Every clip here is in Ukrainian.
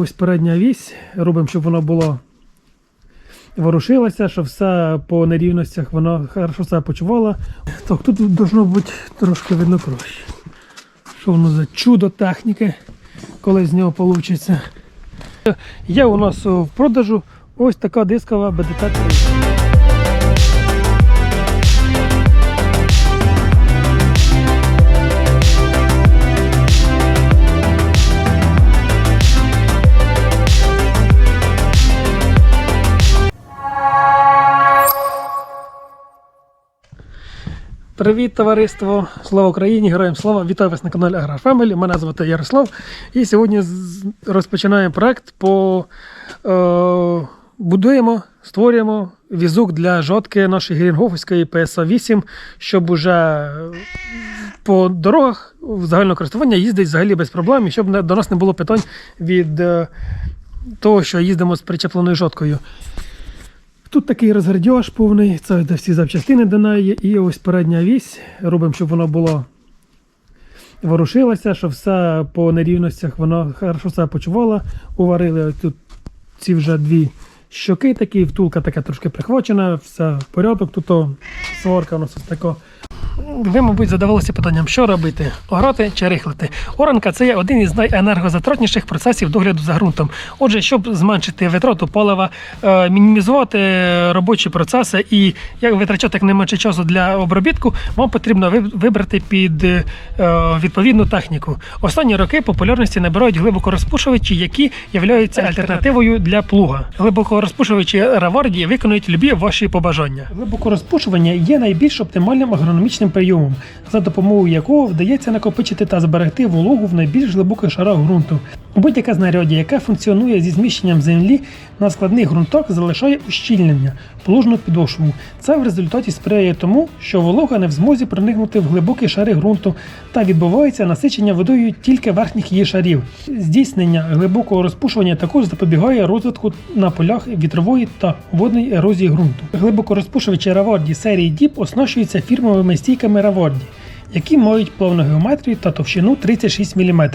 Ось передня вісь, робимо, щоб воно було ворушилося, щоб все по нерівностях воно хорошо себе почувало. Так, тут должно бути трошки видно краще. Що воно за чудо техніки, коли з нього вийде. Є у нас в продажу ось така дискова БДТ-3. Привіт, товариство! Слава Україні! Героям слава! Вітаю вас на каналі AgroFamily. Мене звати Ярослав. І сьогодні розпочинаємо проект по е, будуємо, створюємо візок для жодки нашої Грінгофської PSA 8, щоб уже по дорогах в загального користування їздить взагалі без проблем, і щоб до нас не було питань від е, того, що їздимо з причепленою жодкою. Тут такий розгардіж повний, це де всі запчастини до неї, і ось передня вісь. Робимо, щоб воно було ворушилося, щоб все по нерівностях воно хорошо себе почувало. Уварили тут ці вже дві щоки такі, втулка така трошки прихвачена, все в порядок. Тут сварка у нас ось така. Ви, мабуть, задавалися питанням, що робити: орати чи рихлити. Оранка це є один із найенергозатратніших процесів догляду за ґрунтом. Отже, щоб зменшити витрату палива, е, мінімізувати робочі процеси і як витрачати як найменше часу для обробітку, вам потрібно вибрати під е, відповідну техніку. Останні роки популярності набирають глибокорозпушувачі, які являються альтернативою для плуга. Глибокорозпушувачі Раварді виконують любі ваші побажання. Глибокорозпушування є найбільш оптимальним агрономічним прийомом, за допомогою якого вдається накопичити та зберегти вологу в найбільш глибоких шарах ґрунту. Будь-яке знаряддя, яке функціонує зі зміщенням землі на складних ґрунтах, залишає ущільнення, плужну підошву. Це в результаті сприяє тому, що волога не в змозі проникнути в глибокі шари ґрунту та відбувається насичення водою тільки верхніх її шарів. Здійснення глибокого розпушування також запобігає розвитку на полях вітрової та водної ерозії ґрунту. Глибокорозпушувачі Раварді серії DIP оснащуються фірмовими стійками Раварді, які мають плавну геометрію та товщину 36 мм.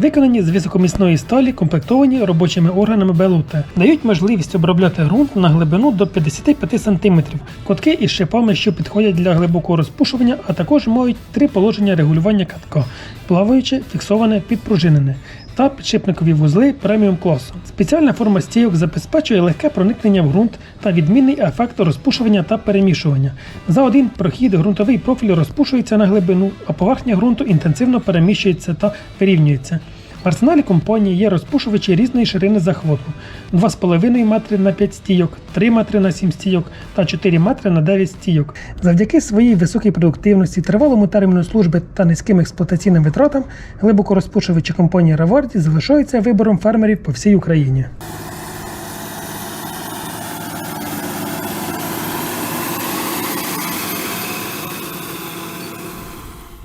Виконані з високомісної сталі, комплектовані робочими органами белута, дають можливість обробляти ґрунт на глибину до 55 см, котки із шипами, що підходять для глибокого розпушування, а також мають три положення регулювання катка: плаваюче, фіксоване, підпружинене та підшипникові вузли преміум класу. Спеціальна форма стійок забезпечує легке проникнення в ґрунт та відмінний ефект розпушування та перемішування. За один прохід ґрунтовий профіль розпушується на глибину, а поверхня ґрунту інтенсивно переміщується та вирівнюється. В арсеналі компанії є розпушувачі різної ширини захвату 2,5 метри на 5 стійок, 3 метри на 7 стійок та 4 метри на 9 стійок. Завдяки своїй високій продуктивності, тривалому терміну служби та низьким експлуатаційним витратам, глибоко розпушувачі компанії Раварді залишаються вибором фермерів по всій Україні.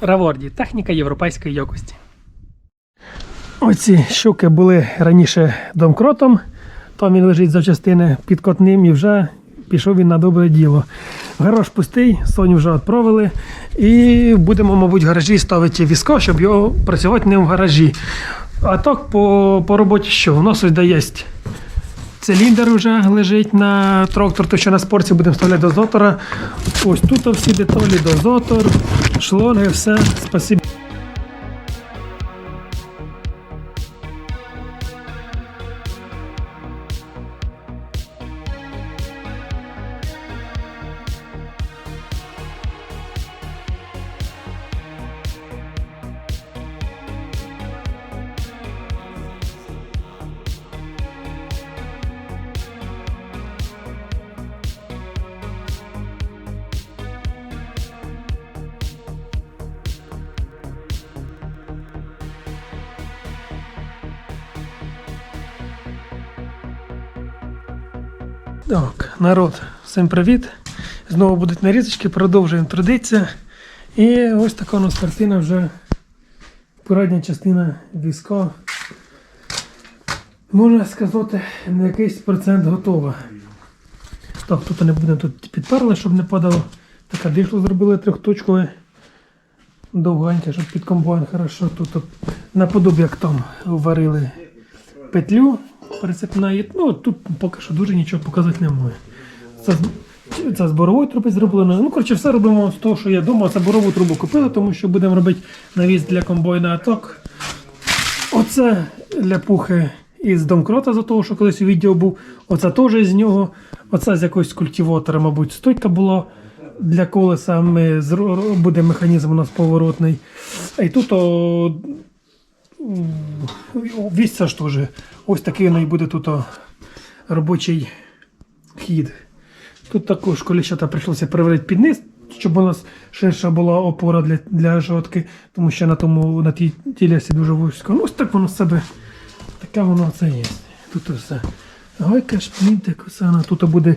Раварді техніка європейської якості. Оці щуки були раніше домкротом, там він лежить запчастини під котним і вже пішов він на добре діло. Гараж пустий, Соню вже відправили. І будемо, мабуть, в гаражі ставити візка, щоб його працювати не в гаражі. А так по, по роботі що? У нас ось де є циліндр вже лежить на трактор, то що на спорті будемо вставляти дозатора. Ось тут всі деталі, дозатор, шлонги, все. Спасибі. Так, народ, всім привіт. Знову будуть нарізочки, продовжуємо трудитися. І ось така у нас картина вже передня частина війська. Можна сказати, на якийсь процент готова. Так, тут не будемо тут підперли, щоб не падало. Таке дишло зробили трьохточкове. Довгеньке, щоб під комбайн хорошо тут наподобі як там варили петлю прицепної. Ну, тут поки що дуже нічого показати немає. Це, це з борової труби зроблено. Ну, коротше, все робимо з того, що я думав. Це борову трубу купили, тому що будемо робити навіс для комбайна аток. Оце ляпухи із домкрота, за того, що колись у відео був. Оце теж з нього. Оце з якогось культиватора, мабуть, стойка була для колеса. Ми буде механізм у нас поворотний. І тут о, вісь це ж. Ось такий воно і буде тут робочий хід. Тут також коліщата прийшлося приварити під низ, щоб у нас ширша була опора для, для жодки, тому що на тому на тій тілясі дуже вузько. Ну, ось так воно себе. Таке воно це є. Тут все. Гойка, шплінти, косана. Тут буде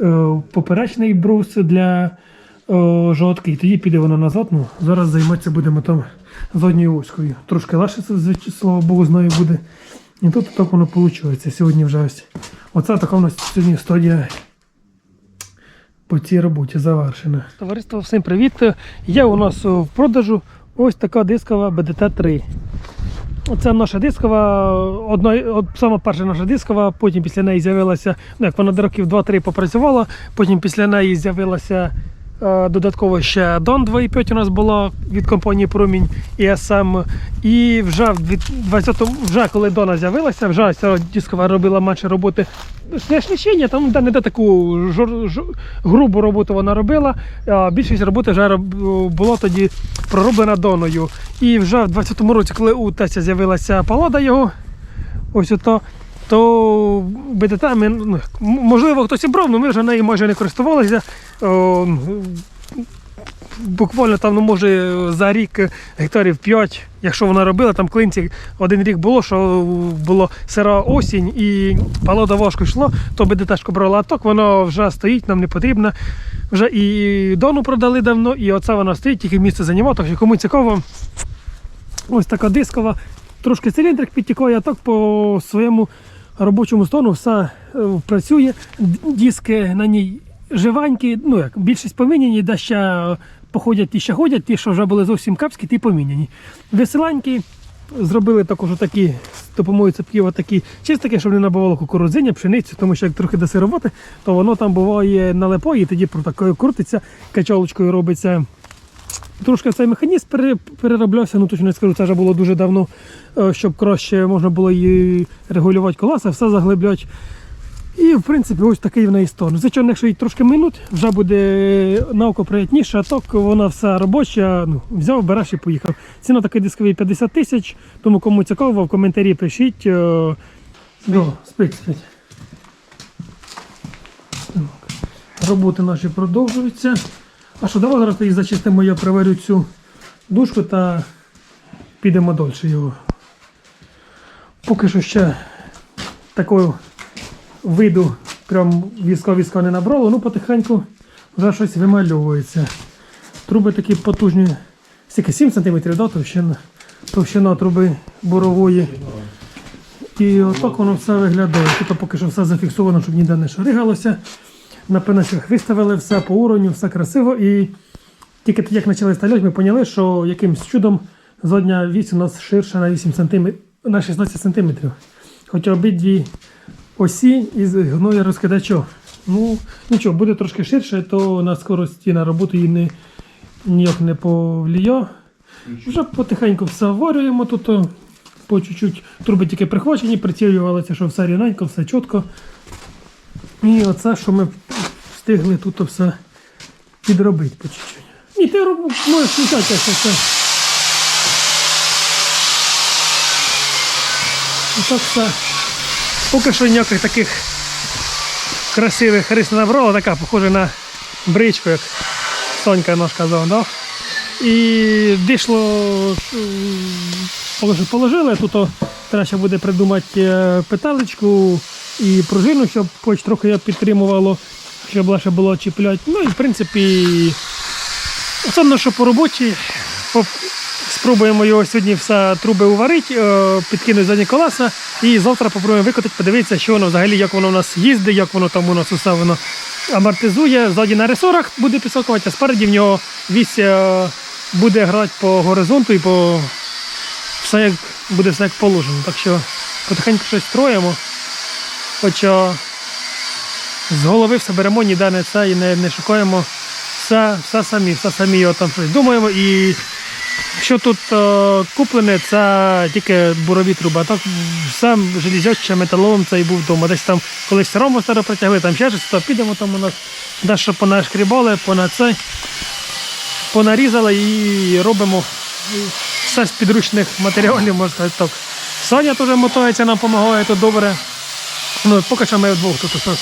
е, поперечний брус для е, жодки, тоді піде воно назад. Ну, зараз займатися будемо там задньою оською. Трошки легше, слава Богу, знаю буде. І тут так воно виходить. Сьогодні вже ось. Оце така у нас сьогодні стадія по цій роботі завершена. Товариство, всім привіт! Є у нас в продажу ось така дискова BDT-3. Це наша дискова, одна, от, сама перша наша дискова, потім після неї з'явилася, ну як вона до років 2-3 попрацювала, потім після неї з'явилася е, додатково ще Дон 2.5 у нас була від компанії Промінь і СМ. І вже в 20 вже коли Дона з'явилася, вже дискова робила менше роботи. Шлічення, там не де таку жор, жор- грубу роботу вона робила. А більшість роботи вже роб- було тоді пророблена Доною. І вже в 20-му році, коли у Теся з'явилася палада його, ось ото, то БДТ ми, ну, можливо, хтось і брав, але ми вже нею майже не користувалися. Буквально там, ну, може, за рік гектарів 5, якщо вона робила, там клинці один рік було, що було сира осінь і палода важко йшло, то БДТшку брала. А воно вже стоїть, нам не потрібно. Вже і дону продали давно, і оце вона стоїть, тільки місце зайняло, так що кому цікаво, ось така дискова, трошки циліндрик підтікає, а так по своєму робочому стану все е, працює. Диски на ній живенькі, ну як більшість поміняні, де ще е, походять ті, ще ходять, ті, що вже були зовсім капські, ті поміняні. Веселенькі, зробили також такі з допомогою цепків такі чистики, щоб не набивало кукурудзиня, пшеницю, тому що як трохи досирувати, то воно там буває налипає, і тоді крутиться, качалочкою робиться. Трошки цей механізм перероблявся, ну точно не скажу, це вже було дуже давно, е, щоб краще можна було і регулювати колеса, все заглиблять. І в принципі ось такий в неї стан. Звичайно, якщо їй трошки минут, вже буде навко приятніше, а так вона вся робоча, ну, взяв, береш і поїхав. Ціна такої дискової 50 тисяч, тому кому цікаво, в коментарі пишіть. е, До, спить, спить. Так. Роботи наші продовжуються. А що, давай зараз тоді зачистимо, я приварю цю дужку та підемо далі його. Поки що ще такого виду прям військо-військо не набрало, ну потихеньку вже щось вимальовується. Труби такі потужні, стільки 7 см, да, товщина, товщина труби борової. І отак воно все виглядає. Тут поки що все зафіксовано, щоб ніде не шаригалося. На пенасях виставили все по уровню, все красиво. І тільки як почали стріляти, ми поняли, що якимсь чудом задня вісь у нас ширша на 8 см, на 16 см. Хоча обидві осі із гною розкидачок. Ну, нічого, буде трошки ширше, то на скорості на роботу її не, ніяк не повліє. Вже потихеньку все варюємо тут. о, По чуть-чуть труби тільки прихвачені, прицілювалося, що все рівненько, все чітко. І оце, що ми встигли тут все підробити по чуть-чуть. Ні, ти можеш включати це все. Так все. Поки що ніяких таких красивих рис не набрало, така похожа на бричку, як Сонька наш казав, да? І дійшло, положили, положили, тут треба ще буде придумати е, петелечку і пружину, щоб хоч трохи підтримувало, щоб легше було чіпляти. Ну і в принципі, основно, що по роботі спробуємо його сьогодні все труби уварити, е, підкинути задні колеса і завтра попробуємо викотити, подивитися, що воно взагалі, як воно у нас їздить, як воно там у нас усе воно амортизує. Ззаді на ресорах буде підсокувати, а спереді в нього вісь е, буде грати по горизонту і по все як буде все як положено. Так що потихеньку щось строїмо. Хоча з голови все беремо, ніде не це і не, не шукаємо. Все, все самі, все самі його там щось думаємо. І що тут е, куплене, це тільки бурові труби. А так все железяче, металолом це і був вдома. Десь там колись рому старо притягли, там ще щось, то підемо там у нас дещо понашкрібали, пона цей, понарізали і робимо все з підручних матеріалів, можна сказати так. Соня теж мотається, нам допомагає, то добре. Ну, поки що ми вдвох тут. то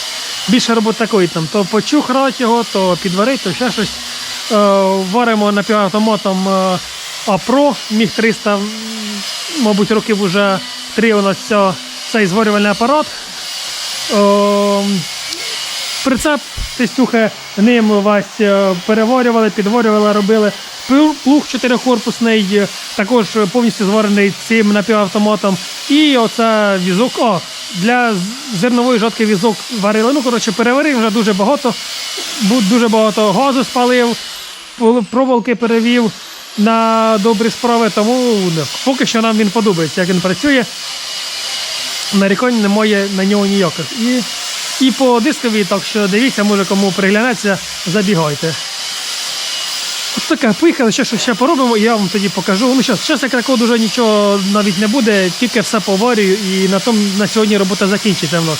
Більше роботи такої там, то почухрати його, то підварити, то ще щось. Е, варимо напівавтоматом е, АПРО, міг 300, мабуть, років вже три у нас цей зварювальний апарат. Прицеп тестюхи ним весь е, переварювали, підварювали, робили. Плуг- чотирикорпусний, е, також повністю зварений цим напівавтоматом. І оце візок. О, для зернової жодки візок варили. Ну, коротше, переварив вже дуже багато. Дуже багато газу спалив, проволоки перевів на добрі справи, тому ну, поки що нам він подобається, як він працює нарікань немає на нього ніяких. І по дискові, так що дивіться, може кому приглянеться, забігайте. От таке, поїхали, щось ще поробимо, і я вам тоді покажу. Ну що, зараз як такого дуже нічого навіть не буде, тільки все поварюю, і на тому на сьогодні робота закінчиться в нас.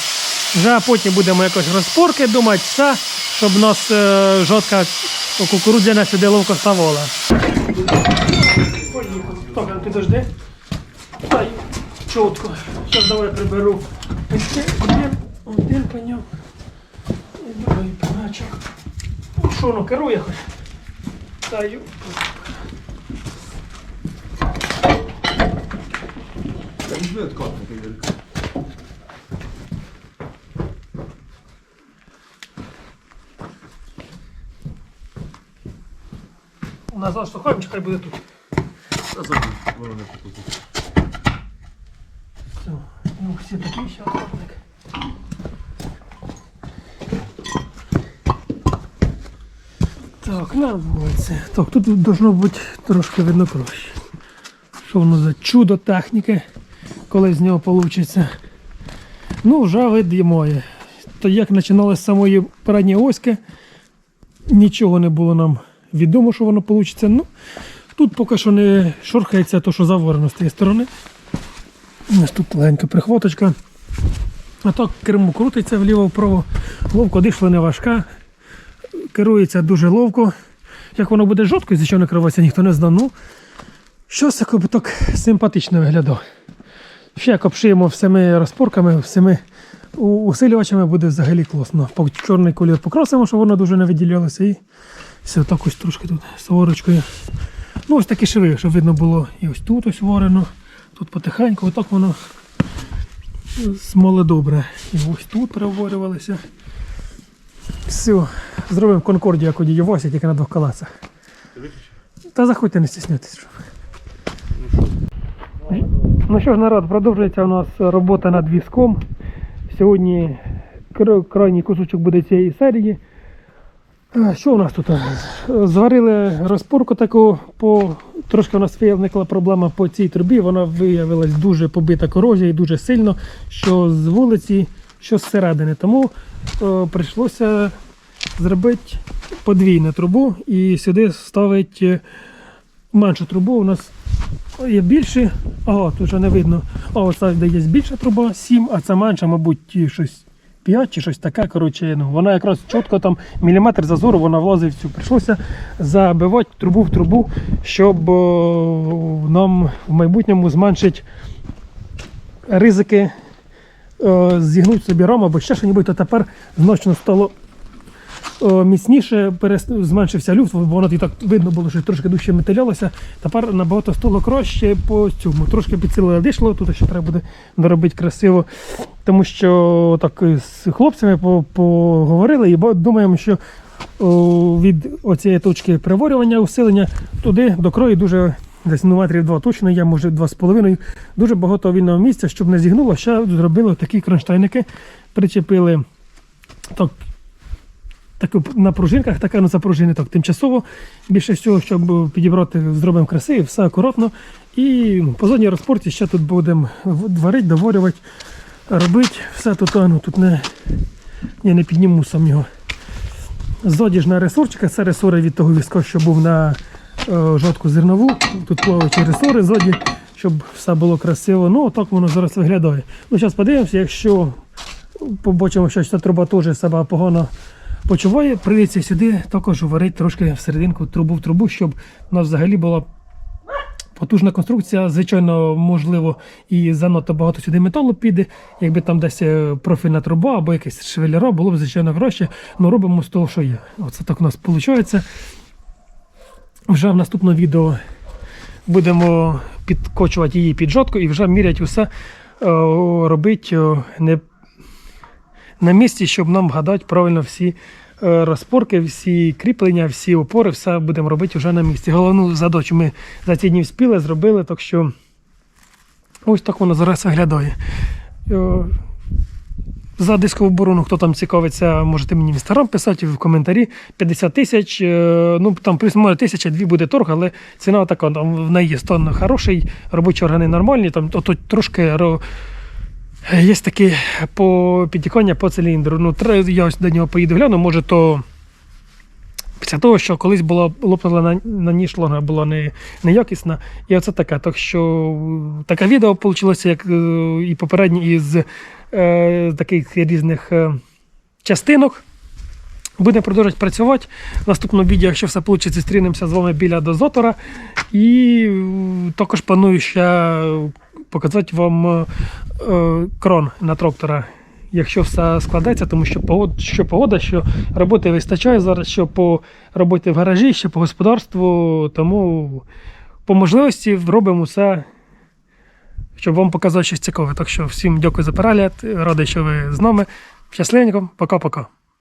Вже потім будемо якось розпорки думати, все, щоб нас е, жодка кукурудзяна сюди ловко ставала. Дай, чітко. Зараз давай приберу. Один, один пеньок. І другий пенячок. Ну, Що воно керує хоч? Даю. Візьми откатку, Юрій. У нас заштовхаємо, чи хай буде тут. Та забудь, воно не покупить. Все. Ну, всі такі ще Так, на вулиці. Так, тут должно бути трошки видно краще. Що воно за чудо техніки, коли з нього вийде. Ну, вже вид має. То як починали з самої передньої оськи, нічого не було нам відомо, що воно вийде. Ну, тут поки що не шорхається, то що заворено з тієї сторони. Ось тут легенька прихваточка. А так кермо крутиться вліво-вправо. Ловко дишло не важка. Керується дуже ловко. Як воно буде жорстко, з чого не керуватися, ніхто не знає. Ну, щось якби так симпатично виглядає. Ще як обшиємо всіми розпорками, всіми усилювачами буде взагалі класно. По чорний колір покрасимо, щоб воно дуже не виділялося. І все, так ось трошки тут з ворочкою. Ну, ось такі шиви, щоб видно було і ось тут ось ворено. Тут потихеньку, отак воно смоле добре. І ось тут переворювалися. Все, зробимо конкордію, як у дії Васі, тільки на двох колесах. Та заходьте, не стісняйтесь. Ну що ж, народ, продовжується у нас робота над візком. Сьогодні крайній кусочок буде цієї серії. Е, Що у нас тут? Зварили розпорку таку, по... трошки у нас виникла проблема по цій трубі. Вона виявилась дуже побита корозією, дуже сильно, що з вулиці, що зсередини. Тому е, прийшлося зробити подвійну трубу і сюди ставити меншу трубу. У нас є більше. Ага, тут вже не видно. А оце де є більша труба 7, а це менша, мабуть, щось 5 чи щось таке. Коротше, ну, вона якраз чітко там міліметр зазору, вона влазить всю. Прийшлося забивати трубу в трубу, щоб о, нам в майбутньому зменшити ризики е, зігнути собі рама, бо ще що нібудь, то тепер значно стало е, міцніше, перес- зменшився люфт, бо воно і так видно було, що трошки дужче металялося. Тепер набагато стало краще по цьому. Трошки підсилили дишло, тут ще треба буде доробити красиво. Тому що так з хлопцями поговорили і думаємо, що від оцієї точки приворювання, усилення туди до крою дуже десь ну, метрів два точно є, може два з половиною. Дуже багато вільного місця, щоб не зігнуло, ще зробили такі кронштейники, причепили так, таку на пружинках, така ну, за пружини так тимчасово. Більше всього, щоб підібрати, зробимо краси, все акуратно. І ну, по зоні розпорті ще тут будемо варити, доварювати, робити. Все тут, ну, тут не, я не підніму сам його. Ззаді ж на ресурчиках, це ресори від того війська, що був на е, жовтку зернову. Тут плаваючі ресори ззаді, щоб все було красиво. Ну, отак воно зараз виглядає. Ну, зараз подивимося, якщо побачимо, що ця труба теж себе погано почуває, прийдеться сюди також варити трошки всерединку трубу в трубу, щоб у нас взагалі була потужна конструкція. Звичайно, можливо, і занадто багато сюди металу піде. Якби там десь е, профільна труба або якесь шевеліро, було б звичайно краще. але робимо з того, що є. Оце так у нас виходить. Вже в наступному відео будемо підкочувати її під жодку і вже міряти усе, робити не на місці, щоб нам вгадати правильно всі е, розпорки, всі кріплення, всі опори, все будемо робити вже на місці. Головну задачу ми за ці дні вспіли, зробили, так що ось так воно зараз виглядає. Е, За дискову оборону, хто там цікавиться, можете мені в інстаграм писати в коментарі. 50 тисяч, е, ну там плюс може тисяча дві буде торг, але ціна така, там в неї стан хороший, робочі органи нормальні, там то, то трошки ро- Є таке по підтікання по циліндру. Ну, я ось до нього поїду гляну, може то. Після того, що колись була лопнула на, на ніж шланга була не, неякісна. І оце таке. Так що таке відео вийшло, як е, і попереднє із е, таких різних е, частинок. Будемо продовжувати працювати. В наступному відео, якщо все вийде, зустрінемося з вами біля дозотора. І е, також планую ще показати вам е, е, крон на трактора. Якщо все складеться, тому що погода, що погода, що роботи вистачає зараз, що по роботі в гаражі, що по господарству, тому по можливості робимо все, щоб вам показати щось цікаве. Так що всім дякую за перегляд. Радий, що ви з нами. Щасливенько, пока-пока.